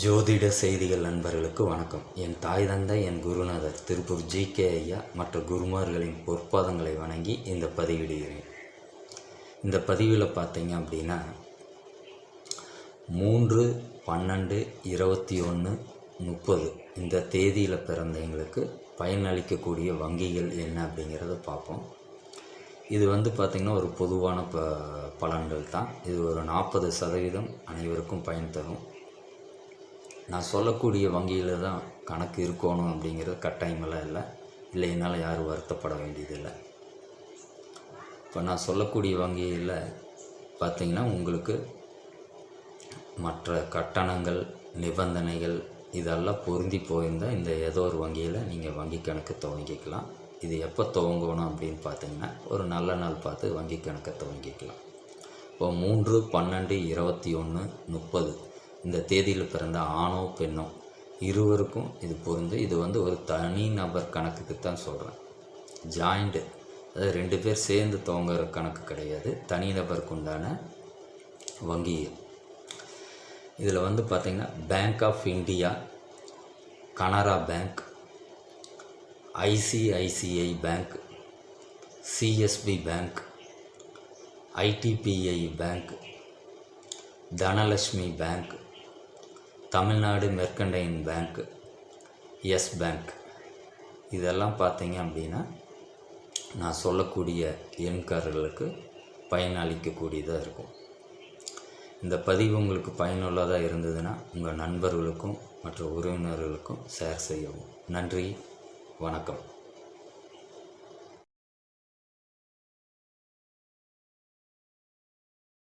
ஜோதிட செய்திகள் நண்பர்களுக்கு வணக்கம். என் தாய் தந்தை என் குருநாதர் திருப்பூர் ஜி. கே. ஐயா மற்ற குருமார்களின் பொற்பாதங்களை வணங்கி இந்த பதிவிடுகிறேன். இந்த பதிவில் பார்த்தீங்க அப்படின்னா மூன்று பன்னெண்டு இருபத்தி ஒன்று முப்பது இந்த தேதியில் பிறந்தவங்களுக்கு பயனளிக்கக்கூடிய வங்கிகள் என்ன அப்படிங்கிறத பார்ப்போம் இது வந்து பார்த்திங்கன்னா ஒரு பொதுவான ப பலன்கள் தான். இது ஒரு நாற்பது சதவீதம் அனைவருக்கும் பயன் தரும். நான் சொல்லக்கூடிய வங்கியில் தான் கணக்கு இருக்கணும் அப்படிங்கிறது கட்டாயமெல்லாம் இல்லை. இல்லைனால யாரும் வருத்தப்பட வேண்டியதில்லை. இப்போ நான் சொல்லக்கூடிய வங்கியில் பார்த்திங்கன்னா உங்களுக்கு மற்ற கட்டணங்கள் நிபந்தனைகள் இதெல்லாம் பொருந்தி போயிருந்தால் இந்த ஏதோ ஒரு வங்கியில் நீங்கள் வங்கி கணக்கு துவங்கிக்கலாம். இது எப்போ துவங்கணும் அப்படின்னு பார்த்தீங்கன்னா ஒரு நல்ல நாள் பார்த்து வங்கி கணக்கை துவங்கிக்கலாம். இப்போ மூன்று பன்னெண்டு இருபத்தி ஒன்று முப்பது இந்த தேதியில் பிறந்த ஆணோ பெண்ணோ இருவருக்கும் இது பொருந்து. இது வந்து ஒரு தனி நபர் கணக்குக்கு தான் சொல்கிறேன் ஜாயிண்ட்டு அதாவது ரெண்டு பேர் சேர்ந்து துவங்குற கணக்கு கிடையாது. தனிநபருக்கு உண்டான வங்கி இதில் வந்து பார்த்திங்கன்னா bank of India Canara bank ICICI bank CSB bank IDBI bank Dhanalakshmi bank Tamil Nadu mercantile bank Yes bank. இதெல்லாம் பார்த்தீங்க அப்படின்னா நான் சொல்லக்கூடிய எண்காரர்களுக்கு பயனளிக்கக்கூடியதாக இருக்கும். இந்த பதிவு உங்களுக்கு பயனுள்ளதாக இருந்ததுன்னா உங்கள் நண்பர்களுக்கும் மற்ற உறவினர்களுக்கும் ஷேர் செய்யவும். நன்றி வணக்கம்.